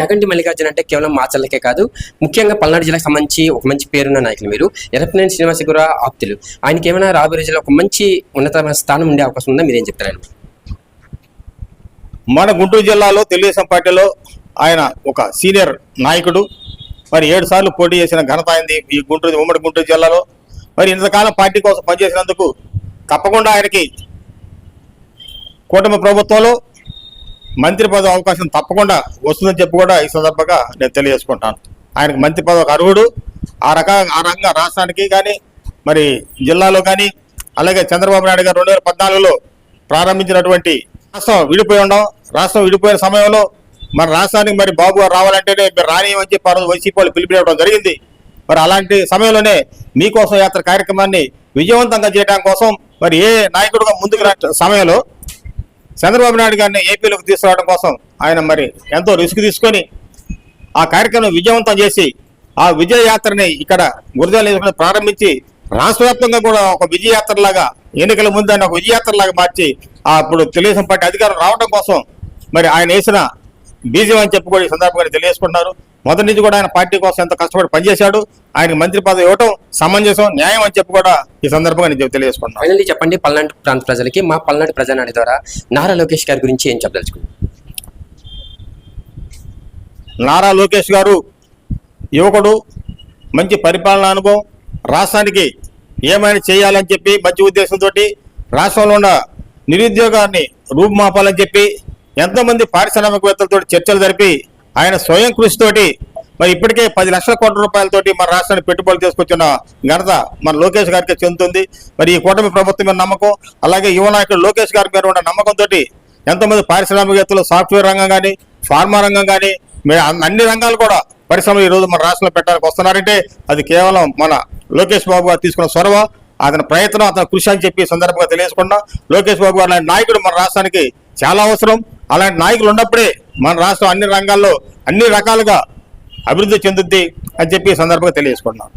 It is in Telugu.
యాగంటి మల్లికార్జున అంటే కేవలం మాచల్లకే కాదు ముఖ్యంగా పల్నాడు జిల్లాకు సంబంధించి ఒక మంచి పేరున్న నాయకులు మీరు ఎరపనేని శ్రీనివాస కూడా ఆప్తులు. ఆయనకి ఏమైనా రాబోయే రోజుల్లో ఒక మంచి ఉన్నతమైన స్థానం ఉండే అవకాశం ఉందా? మీరేం చెప్తారు? మన గుంటూరు జిల్లాలో తెలుగుదేశం పార్టీలో ఆయన ఒక సీనియర్ నాయకుడు. మరి ఏడు సార్లు పోటీ చేసిన ఘనత అయింది ఈ గుంటూరు ఉమ్మడి గుంటూరు జిల్లాలో. మరి ఇంతకాలం పార్టీ కోసం పనిచేసినందుకు తప్పకుండా ఆయనకి కూటమి ప్రభుత్వంలో మంత్రి పదవి అవకాశం తప్పకుండా వస్తుందని చెప్పి కూడా ఈ సందర్భంగా నేను తెలియజేసుకుంటాను. ఆయనకు మంత్రి పదవికి అర్హుడు. ఆ రక ఆ రకంగా రాష్ట్రానికి కానీ మరి జిల్లాలో కానీ అలాగే చంద్రబాబు నాయుడు గారు రెండు వేల పద్నాలుగులో ప్రారంభించినటువంటి రాష్ట్రం విడిపోయి ఉండడం రాష్ట్రం విడిపోయిన సమయంలో మన రాష్ట్రానికి మరి బాబు గారు రావాలంటేనే మీరు రానియమని చెప్పి ఆ వైసీపీ వాళ్ళు పిలిపివ్వడం జరిగింది. మరి అలాంటి సమయంలోనే మీకోసం యాత్ర కార్యక్రమాన్ని విజయవంతంగా చేయడం కోసం మరి ఏ నాయకుడుగా ముందుకు రా సమయంలో చంద్రబాబు నాయుడు గారిని ఏపీలోకి తీసుకురావడం కోసం ఆయన మరి ఎంతో రిస్క్ తీసుకొని ఆ కార్యక్రమం విజయవంతం చేసి ఆ విజయ యాత్రని ఇక్కడ గురజాల ప్రారంభించి రాష్ట్రవ్యాప్తంగా కూడా ఒక విజయయాత్రలాగా ఎన్నికల ముందు ఆయన ఒక విజయయాత్రలాగా మార్చి అప్పుడు తెలుగుదేశం పార్టీ అధికారం రావడం కోసం మరి ఆయన వేసిన బీజం అని చెప్పి కూడా ఈ సందర్భంగా తెలియజేసుకుంటున్నారు. మొదటి నుంచి కూడా ఆయన పార్టీ కోసం ఎంతో కష్టపడి పనిచేశాడు ఆయనకు మంత్రి పదవి ఇవ్వటం సమంజసం న్యాయం అని చెప్పి కూడా ఈ సందర్భంగా నేను తెలియజేసుకుంటున్నాను. ఫైనల్లీ చెప్పండి పల్నాడు ప్రాంత ప్రజలకి మా పల్నాడు ప్రజానాడి ద్వారా నారా లోకేష్ గారి గురించి ఏం చెప్పదలుచుకుంటారు నారా లోకేష్ గారు యువకుడు మంచి పరిపాలన అనుభవం రాష్ట్రానికి ఏమైనా చేయాలని చెప్పి మంచి ఉద్దేశంతో రాష్ట్రంలో ఉన్న నిరుద్యోగాన్ని రూపుమాపాలని చెప్పి ఎంతోమంది పారిశ్రామికవేత్తలతో చర్చలు జరిపి ఆయన స్వయం కృషితోటి మరి ఇప్పటికే పది లక్షల కోట్ల రూపాయలతోటి మన రాష్ట్రానికి పెట్టుబడులు తీసుకొచ్చిన ఘనత మన లోకేష్ గారికి చెందుతుంది. మరి ఈ కూటమి ప్రభుత్వం మీద నమ్మకం అలాగే యువ నాయకుడు లోకేష్ గారి మీద ఉన్న నమ్మకంతో ఎంతోమంది పారిశ్రామికవేత్తలు సాఫ్ట్వేర్ రంగం కానీ ఫార్మా రంగం కానీ అన్ని రంగాలు కూడా పరిశ్రమలు ఈ రోజు మన రాష్ట్రంలో పెట్టడానికి వస్తున్నారంటే అది కేవలం మన లోకేష్ బాబు గారు తీసుకున్న చొరవ అతని ప్రయత్నం అతని కృషి అని చెప్పి సందర్భంగా తెలియజేసుకున్నా లోకేష్ బాబు గారు నాయకుడు మన రాష్ట్రానికి చాలా అవసరం. అలాంటి నాయకులు ఉన్నప్పుడే మన రాష్ట్రం అన్ని రంగాల్లో అన్ని రకాలుగా అభివృద్ధి చెందుద్ది అని చెప్పి సందర్భంగా తెలియజేసుకుంటున్నాం.